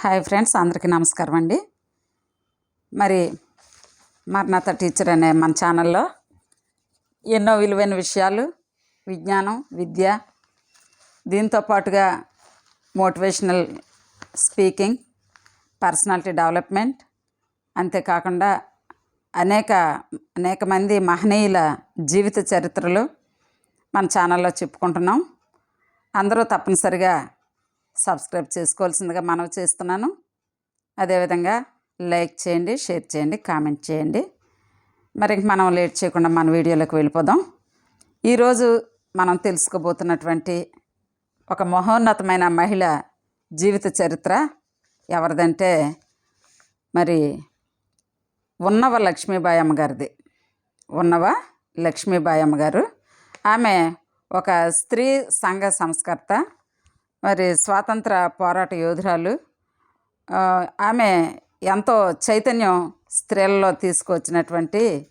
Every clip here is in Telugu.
హాయ్ ఫ్రెండ్స్ అందరికీ నమస్కారం అండి. మరి మరణత టీచర్ అనే మన ఛానల్లో ఎన్నో విలువైన విషయాలు విజ్ఞానం విద్య దీంతో పాటుగా మోటివేషనల్ స్పీకింగ్ పర్సనాలిటీ డెవలప్మెంట్ అంతేకాకుండా అనేక అనేక మంది మహనీయుల జీవిత చరిత్రలు మన ఛానల్లో చెప్పుకుంటున్నాం. అందరూ తప్పనిసరిగా సబ్స్క్రైబ్ చేసుకోవాల్సిందిగా మనవి చేస్తున్నాను. అదేవిధంగా లైక్ చేయండి షేర్ చేయండి కామెంట్ చేయండి. మరి మనం లేట్ చేయకుండా మన వీడియోలోకి వెళ్ళిపోదాం. ఈరోజు మనం తెలుసుకోబోతున్నటువంటి ఒక మహోన్నతమైన మహిళ జీవిత చరిత్ర ఎవరిదంటే మరి ఉన్నవ లక్ష్మీబాయి అమ్మగారిది. ఉన్నవ లక్ష్మీబాయి అమ్మగారు. ఆమె ఒక స్త్రీ సంఘ సంస్కర్త. మరి స్వాతంత్ర పోరాట యోధురాలు. ఆమె ఎంతో చైతన్యం స్త్రీలలో తీసుకొచ్చినటువంటి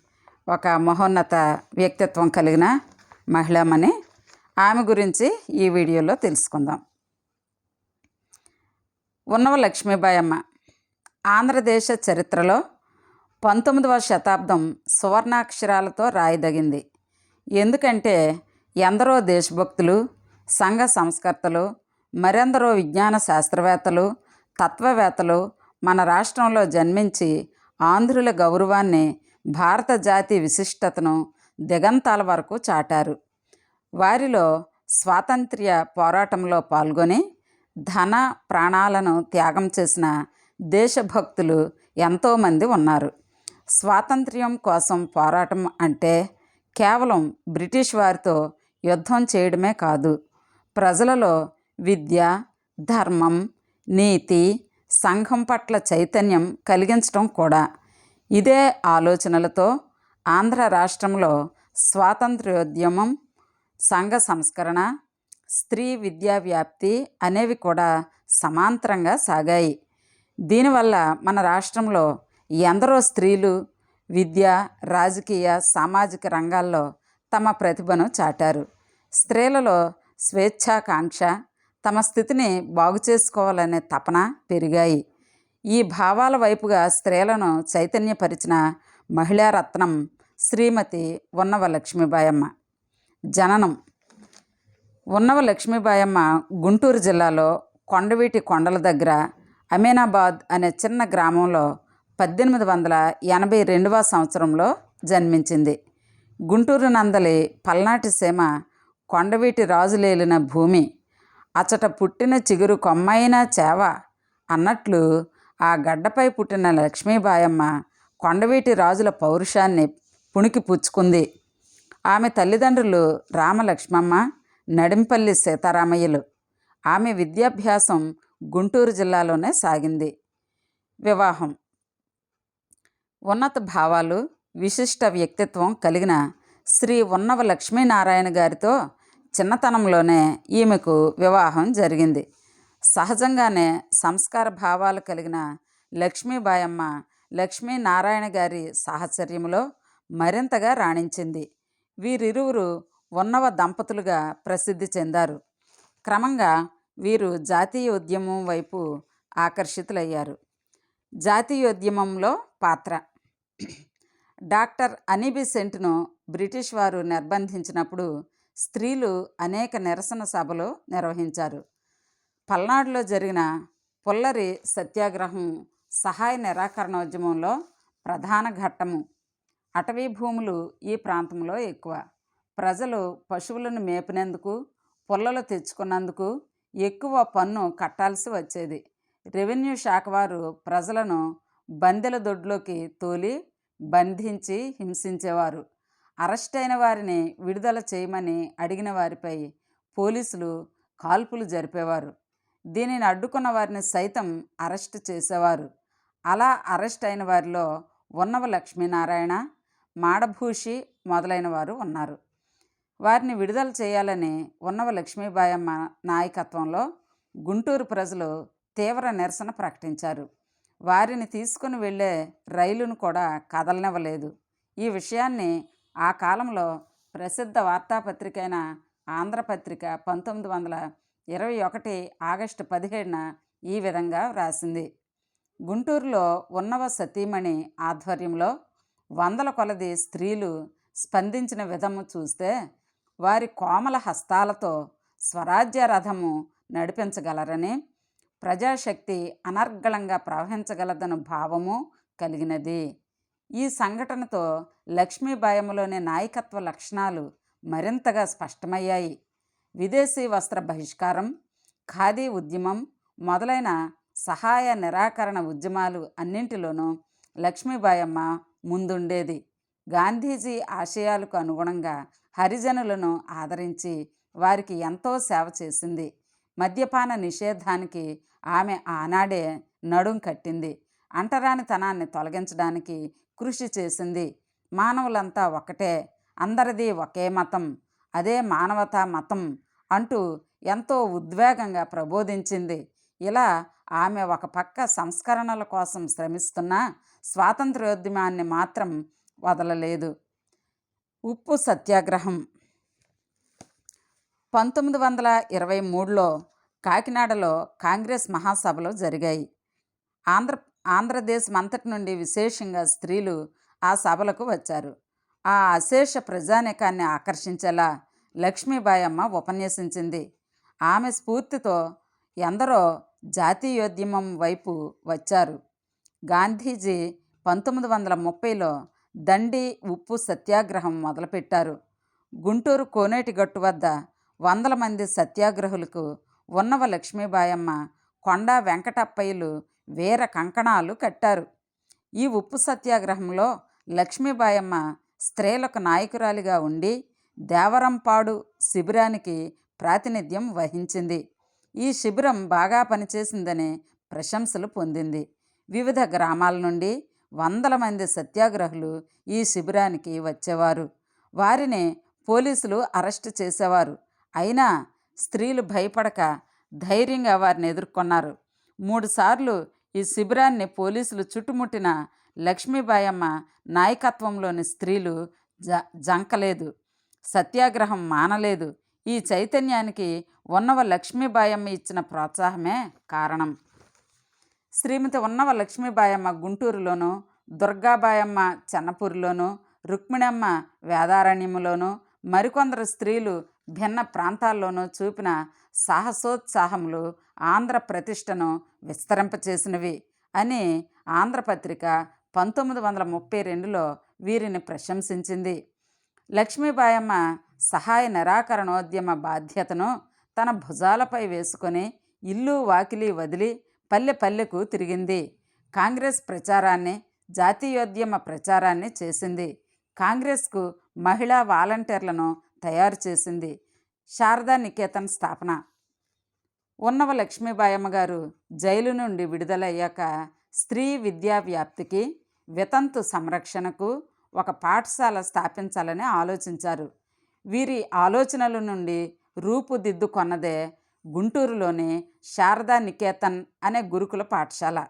ఒక మహోన్నత వ్యక్తిత్వం కలిగిన మహిళమని ఆమె గురించి ఈ వీడియోలో తెలుసుకుందాం. ఉన్నవ లక్ష్మీబాయమ్మ. ఆంధ్రదేశ చరిత్రలో పంతొమ్మిదవ శతాబ్దం సువర్ణాక్షరాలతో రాయదగింది. ఎందుకంటే ఎందరో దేశభక్తులు సంఘ సంస్కర్తలు మరెందరో విజ్ఞాన శాస్త్రవేత్తలు తత్వవేత్తలు మన రాష్ట్రంలో జన్మించి ఆంధ్రుల గౌరవాన్ని భారత జాతి విశిష్టతను దిగంతాల వరకు చాటారు. వారిలో స్వాతంత్ర్య పోరాటంలో పాల్గొని ధన ప్రాణాలను త్యాగం చేసిన దేశభక్తులు ఎంతోమంది ఉన్నారు. స్వాతంత్ర్యం కోసం పోరాటం అంటే కేవలం బ్రిటిష్ వారితో యుద్ధం చేయడమే కాదు. ప్రజలలో విద్య ధర్మం నీతి సంఘం పట్ల చైతన్యం కలిగించడం కూడా. ఇదే ఆలోచనలతో ఆంధ్ర రాష్ట్రంలో స్వాతంత్ర్యోద్యమం సంఘ సంస్కరణ స్త్రీ విద్యా వ్యాప్తి అనేవి కూడా సమాంతరంగా సాగాయి. దీనివల్ల మన రాష్ట్రంలో ఎందరో స్త్రీలు విద్య రాజకీయ సామాజిక రంగాల్లో తమ ప్రతిభను చాటారు. స్త్రీలలో స్వేచ్ఛాకాంక్ష తమ స్థితిని బాగు చేసుకోవాలనే తపన పెరిగాయి. ఈ భావాల వైపుగా స్త్రీలను చైతన్యపరిచిన మహిళారత్నం శ్రీమతి ఉన్నవ లక్ష్మీబాయమ్మ జననం. ఉన్నవ లక్ష్మీబాయమ్మ గుంటూరు జిల్లాలో కొండవీటి కొండల దగ్గర అమీనాబాద్ అనే చిన్న గ్రామంలో పద్దెనిమిది వందల ఎనభై రెండవ సంవత్సరంలో జన్మించింది. గుంటూరు నందలి పల్నాటి సీమ కొండవీటి రాజులేలిన భూమి. అచట పుట్టిన చిగురు కొమ్మైన చేవ అన్నట్లు ఆ గడ్డపై పుట్టిన లక్ష్మీబాయమ్మ కొండవీటి రాజుల పౌరుషాన్ని పుణికి పుచ్చుకుంది. ఆమె తల్లిదండ్రులు రామలక్ష్మమ్మ నడింపల్లి సీతారామయ్యలు. ఆమె విద్యాభ్యాసం గుంటూరు జిల్లాలోనే సాగింది. వివాహం. ఉన్నత భావాలు విశిష్ట వ్యక్తిత్వం కలిగిన శ్రీ ఉన్నవ లక్ష్మీనారాయణ గారితో చిన్నతనంలోనే ఈమెకు వివాహం జరిగింది. సహజంగానే సంస్కార భావాలు కలిగిన లక్ష్మీబాయమ్మ లక్ష్మీనారాయణ గారి సాహచర్యంలో మరింతగా రాణించింది. వీరిరువురు ఉన్నవ దంపతులుగా ప్రసిద్ధి చెందారు. క్రమంగా వీరు జాతీయ ఉద్యమం వైపు ఆకర్షితులయ్యారు. జాతీయోద్యమంలో పాత్ర. డాక్టర్ అనిబి సెంట్ను బ్రిటిష్ వారు నిర్బంధించినప్పుడు స్త్రీలు అనేక నిరసన సభలు నిర్వహించారు. పల్నాడులో జరిగిన పుల్లరి సత్యాగ్రహం సహాయ నిరాకరణోద్యమంలో ప్రధాన ఘట్టము. అటవీ భూములు ఈ ప్రాంతంలో ఎక్కువ. ప్రజలు పశువులను మేపినందుకు పుల్లలు తెచ్చుకున్నందుకు ఎక్కువ పన్ను కట్టాల్సి వచ్చేది. రెవెన్యూ శాఖ వారు ప్రజలను బందెల దొడ్లోకి తోలి బంధించి హింసించేవారు. అరెస్ట్ అయిన వారిని విడుదల చేయమని అడిగిన వారిపై పోలీసులు కాల్పులు జరిపేవారు. దీనిని అడ్డుకున్న వారిని సైతం అరెస్ట్ చేసేవారు. అలా అరెస్ట్ అయిన వారిలో ఉన్నవ లక్ష్మీనారాయణ మాడభూషి మొదలైన వారు ఉన్నారు. వారిని విడుదల చేయాలని ఉన్నవ లక్ష్మీబాయమ్మ నాయకత్వంలో గుంటూరు ప్రజలు తీవ్ర నిరసన ప్రకటించారు. వారిని తీసుకుని వెళ్ళే రైలును కూడా కదలనివ్వలేదు. ఈ విషయాన్ని ఆ కాలంలో ప్రసిద్ధ వార్తాపత్రిక అయిన ఆంధ్రపత్రిక పంతొమ్మిది వందల ఇరవై ఒకటి ఆగస్టు పదిహేడున ఈ విధంగా వ్రాసింది. గుంటూరులో ఉన్నవ సతీమణి ఆధ్వర్యంలో వందల కొలది స్త్రీలు స్పందించిన విధము చూస్తే వారి కోమల హస్తాలతో స్వరాజ్య రథము నడిపించగలరని ప్రజాశక్తి అనర్గళంగా ప్రవహించగలదను భావము కలిగినది. ఈ సంఘటనతో లక్ష్మీబాయములోని నాయకత్వ లక్షణాలు మరింతగా స్పష్టమయ్యాయి. విదేశీ వస్త్ర బహిష్కారం ఖాదీ ఉద్యమం మొదలైన సహాయ నిరాకరణ ఉద్యమాలు అన్నింటిలోనూ లక్ష్మీబాయమ్మ ముందుండేది. గాంధీజీ ఆశయాలకు అనుగుణంగా హరిజనులను ఆదరించి వారికి ఎంతో సేవ చేసింది. మద్యపాన నిషేధానికి ఆమె ఆనాడే నడుం కట్టింది. అంటరానితనాన్ని తొలగించడానికి కృషి చేసింది. మానవులంతా ఒకటే. అందరిది ఒకే మతం. అదే మానవతా మతం అంటూ ఎంతో ఉద్వేగంగా ప్రబోధించింది. ఇలా ఆమె ఒక పక్క సంస్కరణల కోసం శ్రమిస్తున్న స్వాతంత్ర్యోద్యమాన్ని మాత్రం వదలలేదు. ఉప్పు సత్యాగ్రహం. పంతొమ్మిది వందల ఇరవై మూడులో కాకినాడలో కాంగ్రెస్ మహాసభలు జరిగాయి. ఆంధ్ర ఆంధ్రదేశం అంతటి నుండి విశేషంగా స్త్రీలు ఆ సభలకు వచ్చారు. ఆ అశేష ప్రజానేకాన్ని ఆకర్షించేలా లక్ష్మీబాయమ్మ ఉపన్యసించింది. ఆమె స్ఫూర్తితో ఎందరో జాతీయోద్యమం వైపు వచ్చారు. గాంధీజీ పంతొమ్మిది వందల ముప్పైలో దండి ఉప్పు సత్యాగ్రహం మొదలుపెట్టారు. గుంటూరు కోనేటిగట్టు వద్ద వందల మంది సత్యాగ్రహులకు ఉన్నవ లక్ష్మీబాయమ్మ కొండా వెంకటప్పయ్యలు వీర కంకణాలు కట్టారు. ఈ ఉప్పు సత్యాగ్రహంలో లక్ష్మీబాయమ్మ స్త్రీలకు నాయకురాలిగా ఉండి దేవరంపాడు శిబిరానికి ప్రాతినిధ్యం వహించింది. ఈ శిబిరం బాగా పనిచేసిందని ప్రశంసలు పొందింది. వివిధ గ్రామాల నుండి వందల మంది సత్యాగ్రహులు ఈ శిబిరానికి వచ్చేవారు. వారిని పోలీసులు అరెస్టు చేసేవారు. అయినా స్త్రీలు భయపడక ధైర్యంగా వారిని ఎదుర్కొన్నారు. మూడుసార్లు ఈ శిబిరాన్ని పోలీసులు చుట్టుముట్టిన లక్ష్మీబాయమ్మ నాయకత్వంలోని స్త్రీలు జ జంకలేదు. సత్యాగ్రహం మానలేదు. ఈ చైతన్యానికి ఉన్నవ లక్ష్మీబాయమ్మ ఇచ్చిన ప్రోత్సాహమే కారణం. శ్రీమతి ఉన్నవ లక్ష్మీబాయమ్మ గుంటూరులోను దుర్గాబాయమ్మ చెన్నపూరిలోను రుక్మిణమ్మ వేదారణ్యములోను మరికొందరు స్త్రీలు భిన్న ప్రాంతాల్లోనూ చూపిన సాహసోత్సాహములు ఆంధ్ర ప్రతిష్టను విస్తరింపచేసినవి అని ఆంధ్రపత్రిక పంతొమ్మిది వందల ముప్పై రెండులో వీరిని ప్రశంసించింది. లక్ష్మీబాయమ్మ సహాయ నిరాకరణోద్యమ బాధ్యతను తన భుజాలపై వేసుకొని ఇల్లు వాకిలి వదిలి పల్లె పల్లెకు తిరిగింది. కాంగ్రెస్ ప్రచారాన్ని జాతీయోద్యమ ప్రచారాన్ని చేసింది. కాంగ్రెస్కు మహిళా వాలంటీర్లను తయారు చేసింది శారదా నికేతన్ స్థాపన. ఉన్నవ లక్ష్మీబాయమ్మ గారు జైలు నుండి విడుదలయ్యాక స్త్రీ విద్యా వ్యాప్తికి వితంతు సంరక్షణకు ఒక పాఠశాల స్థాపించాలని ఆలోచించారు. వీరి ఆలోచనల నుండి రూపుదిద్దుకొన్నదే గుంటూరులోని శారదా నికేతన్ అనే గురుకుల పాఠశాల.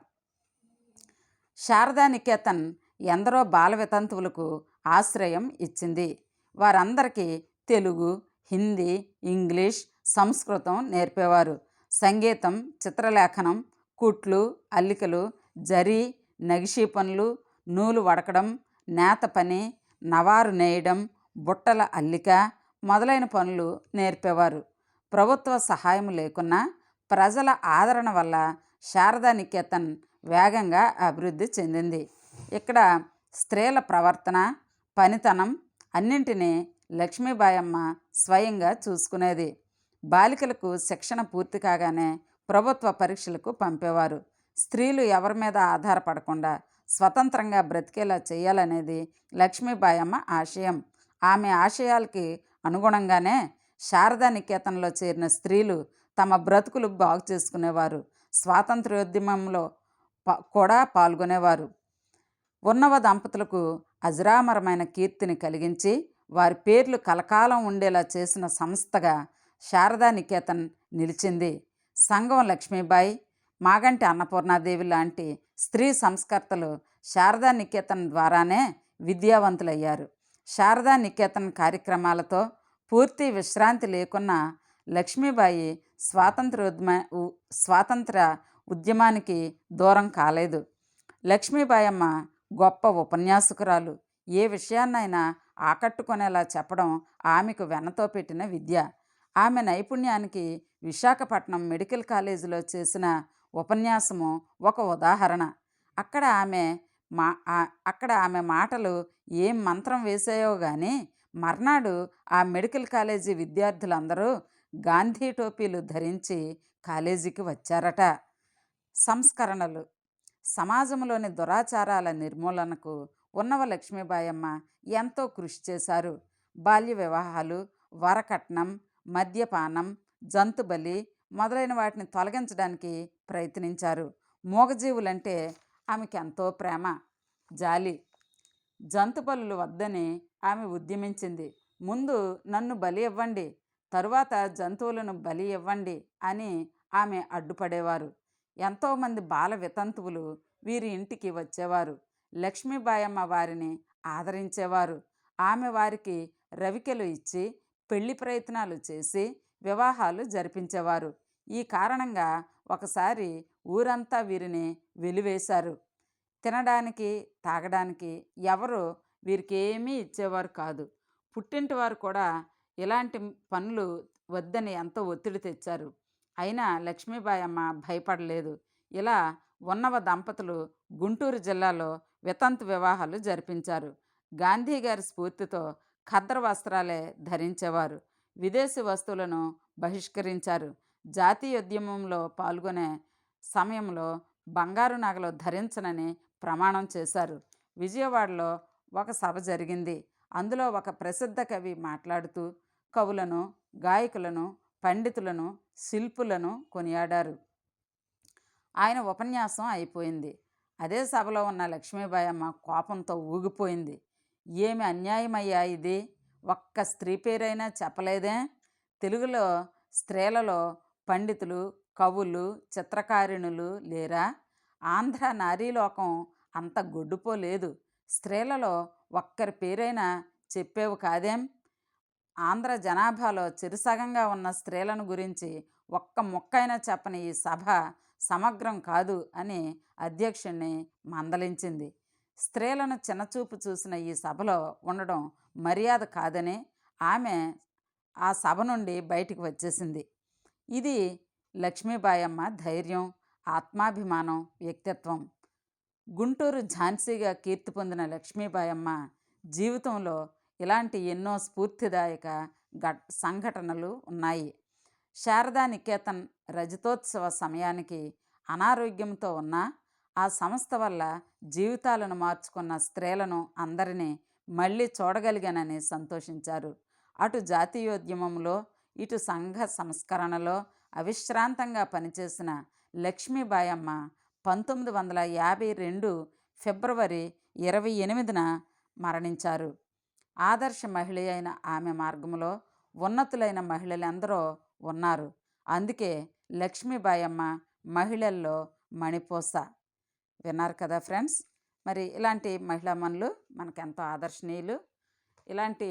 శారదా నికేతన్ ఎందరో బాల వితంతువులకు ఆశ్రయం ఇచ్చింది. వారందరికీ తెలుగు హిందీ ఇంగ్లీష్ సంస్కృతం నేర్పేవారు. సంగీతం చిత్రలేఖనం కుట్లు అల్లికలు జరి నగిషీ పనులు నూలు వడకడం నేత పని నవారు నేయడం బుట్టల అల్లిక మొదలైన పనులు నేర్పేవారు. ప్రభుత్వ సహాయం లేకున్నా ప్రజల ఆదరణ వల్ల శారదా నికేతన్ వేగంగా అభివృద్ధి చెందింది. ఇక్కడ స్త్రీల ప్రవర్తన పనితనం అన్నింటినీ లక్ష్మీబాయమ్మ స్వయంగా చూసుకునేది. బాలికలకు శిక్షణ పూర్తి కాగానే ప్రభుత్వ పరీక్షలకు పంపేవారు. స్త్రీలు ఎవరి మీద ఆధారపడకుండా స్వతంత్రంగా బ్రతికేలా చేయాలనేది లక్ష్మీబాయమ్మ ఆశయం. ఆమె ఆశయాలకి అనుగుణంగానే శారదా నికేతన్లో చేరిన స్త్రీలు తమ బ్రతుకులు బాగు చేసుకునేవారు. స్వాతంత్ర్యోద్యమంలో కూడా పాల్గొనేవారు. ఉన్నవ దంపతులకు అజరామరమైన కీర్తిని కలిగించి వారి పేర్లు కలకాలం ఉండేలా చేసిన సంస్థగా శారదా నికేతన్ నిలిచింది. సంఘం లక్ష్మీబాయి మాగంటి అన్నపూర్ణాదేవి లాంటి స్త్రీ సంస్కర్తలు శారదా నికేతన్ ద్వారానే విద్యావంతులయ్యారు. శారదా నికేతన్ కార్యక్రమాలతో పూర్తి విశ్రాంతి లేకున్న లక్ష్మీబాయి స్వాతంత్రోద్యమ ఉ- స్వాతంత్ర ఉద్యమానికి దూరం కాలేదు. లక్ష్మీబాయమ్మ గొప్ప ఉపన్యాసకురాలు. ఏ విషయాన్నైనా ఆకట్టుకునేలా చెప్పడం ఆమెకు వెనతో పెట్టిన విద్య. ఆమె నైపుణ్యానికి విశాఖపట్నం మెడికల్ కాలేజీలో చేసిన ఉపన్యాసము ఒక ఉదాహరణ. అక్కడ ఆమె మా అక్కడ ఆమె మాటలు ఏం మంత్రం వేసాయో కానీ మర్నాడు ఆ మెడికల్ కాలేజీ విద్యార్థులందరూ గాంధీ టోపీలు ధరించి కాలేజీకి వచ్చారట. సంస్కరణలు. సమాజంలోని దురాచారాల నిర్మూలనకు ఉన్నవ లక్ష్మీబాయమ్మ ఎంతో కృషి చేశారు. బాల్య వివాహాలు వరకట్నం మద్యపానం జంతుబలి మొదలైన వాటిని తొలగించడానికి ప్రయత్నించారు. మూగజీవులంటే ఆమెకి ఎంతో ప్రేమ. జాలి. జంతుబలులు వద్దని ఆమె ఉద్యమించింది. ముందు నన్ను బలి ఇవ్వండి తరువాత జంతువులను బలి ఇవ్వండి అని ఆమె అడ్డుపడేవారు. ఎంతోమంది బాల వితంతువులు వీరి ఇంటికి వచ్చేవారు. లక్ష్మీబాయమ్మ వారిని ఆదరించేవారు. ఆమె వారికి రవికెలు ఇచ్చి పెళ్ళి ప్రయత్నాలు చేసి వివాహాలు జరిపించేవారు. ఈ కారణంగా ఒకసారి ఊరంతా వీరిని వెలివేశారు. తినడానికి తాగడానికి ఎవరు వీరికి ఏమీ ఇచ్చేవారు కాదు. పుట్టింటి వారు కూడా ఇలాంటి పనులు వద్దని ఎంతో ఒత్తిడి తెచ్చారు. అయినా లక్ష్మీబాయి అమ్మ భయపడలేదు. ఇలా ఉన్నవ దంపతులు గుంటూరు జిల్లాలో వితంతు వివాహాలు జరిపించారు. గాంధీ గారి స్ఫూర్తితో ఖద్ర వస్త్రాలే ధరించేవారు. విదేశీ వస్తువులను బహిష్కరించారు. జాతీయోద్యమంలో పాల్గొనే సమయంలో బంగారు నగలు ధరించనని ప్రమాణం చేశారు. విజయవాడలో ఒక సభ జరిగింది. అందులో ఒక ప్రసిద్ధ కవి మాట్లాడుతూ కవులను గాయకులను పండితులను శిల్పులను కొనియాడారు. ఆయన ఉపన్యాసం అయిపోయింది. అదే సభలో ఉన్న లక్ష్మీబాయమ్మ కోపంతో ఊగిపోయింది. ఏమి అన్యాయమయ్యా ఇది? ఒక్క స్త్రీ పేరైనా చెప్పలేదే? తెలుగులో స్త్రీలలో పండితులు కవులు చిత్రకారిణులు లేరా? ఆంధ్ర నారీలోకం అంత గొడ్డుపోలేదు స్త్రీలలో ఒక్కరి పేరైనా చెప్పేవు కాదేం? ఆంధ్ర జనాభాలో చిరుసగంగా ఉన్న స్త్రీలను గురించి ఒక్క మొక్కైనా చెప్పని ఈ సభ సమగ్రం కాదు అని అధ్యక్షుణ్ణి మందలించింది. స్త్రీలను చిన్నచూపు చూసిన ఈ సభలో ఉండడం మర్యాద కాదని ఆమె ఆ సభ నుండి బయటికి వచ్చేసింది. ఇది లక్ష్మీబాయమ్మ ధైర్యం ఆత్మాభిమానం వ్యక్తిత్వం. గుంటూరు ఝాన్సీగా కీర్తి పొందిన లక్ష్మీబాయమ్మ జీవితంలో ఇలాంటి ఎన్నో స్ఫూర్తిదాయక ఘట్ సంఘటనలు ఉన్నాయి. శారదా నికేతన్ రజతోత్సవ సమయానికి అనారోగ్యంతో ఉన్న ఆ సంస్థ వల్ల జీవితాలను మార్చుకున్న స్త్రీలను అందరినీ మళ్ళీ చూడగలిగానని సంతోషించారు. అటు జాతీయోద్యమంలో ఇటు సంఘ సంస్కరణలో అవిశ్రాంతంగా పనిచేసిన లక్ష్మీబాయమ్మ పంతొమ్మిది వందల యాభై రెండు ఫిబ్రవరి ఇరవై ఎనిమిదిన మరణించారు. ఆదర్శ మహిళ అయిన ఆమె మార్గంలో ఉన్నతులైన మహిళలందరూ ఉన్నారు. అందుకే లక్ష్మీబాయమ్మ మహిళల్లో మణిపోస. విన్నారు కదా ఫ్రెండ్స్? మరి ఇలాంటి మహిళా మనులు మనకెంతో ఆదర్శనీయులు. ఇలాంటి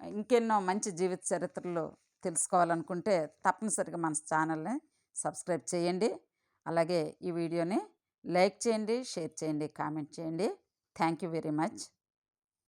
ఇంకెన్నో మంచి జీవిత చరిత్రలు తెలుసుకోవాలనుకుంటే తప్పనిసరిగా మన ఛానల్ని సబ్స్క్రైబ్ చేయండి. అలాగే ఈ వీడియోని లైక్ చేయండి షేర్ చేయండి కామెంట్ చేయండి. Thank you very much.